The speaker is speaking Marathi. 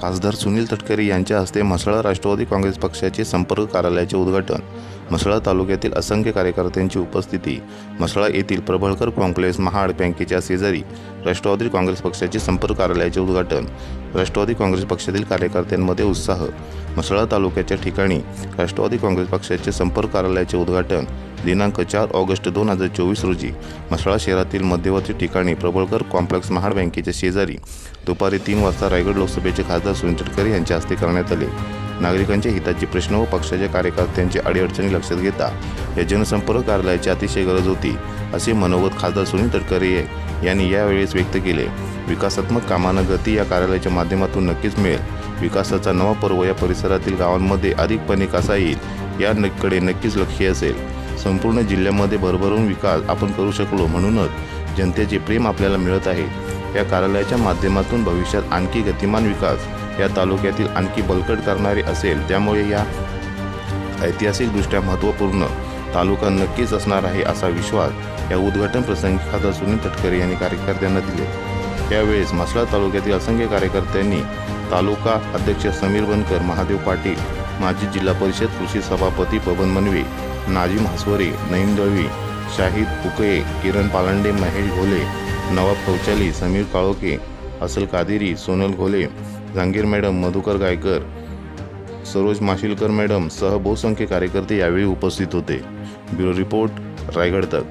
खासदार सुनील तटकरे यांच्या हस्ते म्हसळा राष्ट्रवादी काँग्रेस पक्षाचे संपर्क कार्यालयाचे उद्घाटन म्हसळा तालुक्यातील असंख्य कार्यकर्त्यांची उपस्थिती म्हसळा येथील प्रबळकर कॉम्प्लेक्स महाड बँकेच्या शेजारी राष्ट्रवादी काँग्रेस पक्षाचे संपर्क कार्यालयाचे उद्घाटन राष्ट्रवादी काँग्रेस पक्षातील कार्यकर्त्यांमध्ये उत्साह म्हसळा तालुक्याच्या ठिकाणी राष्ट्रवादी काँग्रेस पक्षाचे संपर्क कार्यालयाचे उद्घाटन दिनांक चार ऑगस्ट दोन हजार चोवीस रोजी म्हसळा शहरातील मध्यवर्ती ठिकाणी प्रबळकर कॉम्प्लेक्स महाड बँकेच्या शेजारी दुपारी तीन वाजता रायगड लोकसभेचे खासदार सुनील तटकरे यांच्या हस्ते करण्यात आले. नागरिकांच्या हिताचे प्रश्न व पक्षाच्या कार्यकर्त्यांची अडीअडचणी लक्षात घेता या जनसंपर्क कार्यालयाची अतिशय गरज होती असे मनोगत खासदार सुनील तटकरे यांनी यावेळेस व्यक्त केले. विकासात्मक कामांना गती या कार्यालयाच्या माध्यमातून नक्कीच मिळेल. विकासाचा नवा पर्व या परिसरातील गावांमध्ये अधिकपणे कसा येईल याकडे नक्कीच लक्ष असेल. संपूर्ण जिल्ह्यामध्ये भरभरून विकास आपण करू शकलो म्हणूनच जनतेचे प्रेम आपल्याला मिळत आहे. या कार्यालयाच्या माध्यमातून भविष्यात आणखी गतिमान विकास या तालुक्यातील आणखी बलकट करणारे असेल त्यामुळे या ऐतिहासिकदृष्ट्या महत्त्वपूर्ण तालुका नक्कीच असणार आहे असा विश्वास या उद्घाटन प्रसंगी खासदार सुनील तटकरे यांनी कार्यकर्त्यांना दिले. यावेळेस म्हसळा तालुक्यातील असंख्य कार्यकर्त्यांनी तालुका अध्यक्ष समीर बनकर महादेव पाटील माजी जिल्हा परिषद कृषी सभापती पवन मनवे नाजी म्हासवरे नईम दळवी शाहिद उकये किरण पालंडे महेश घोले नवाब कौचाली समीर काळोके असल कादेरी सोनल घोले जहांगीर मॅडम मधुकर गायकर सरोज माशिलकर मॅडम सह बहुसंख्य कार्यकर्ते यावेळी उपस्थित होते. ब्युरो रिपोर्ट रायगड तक.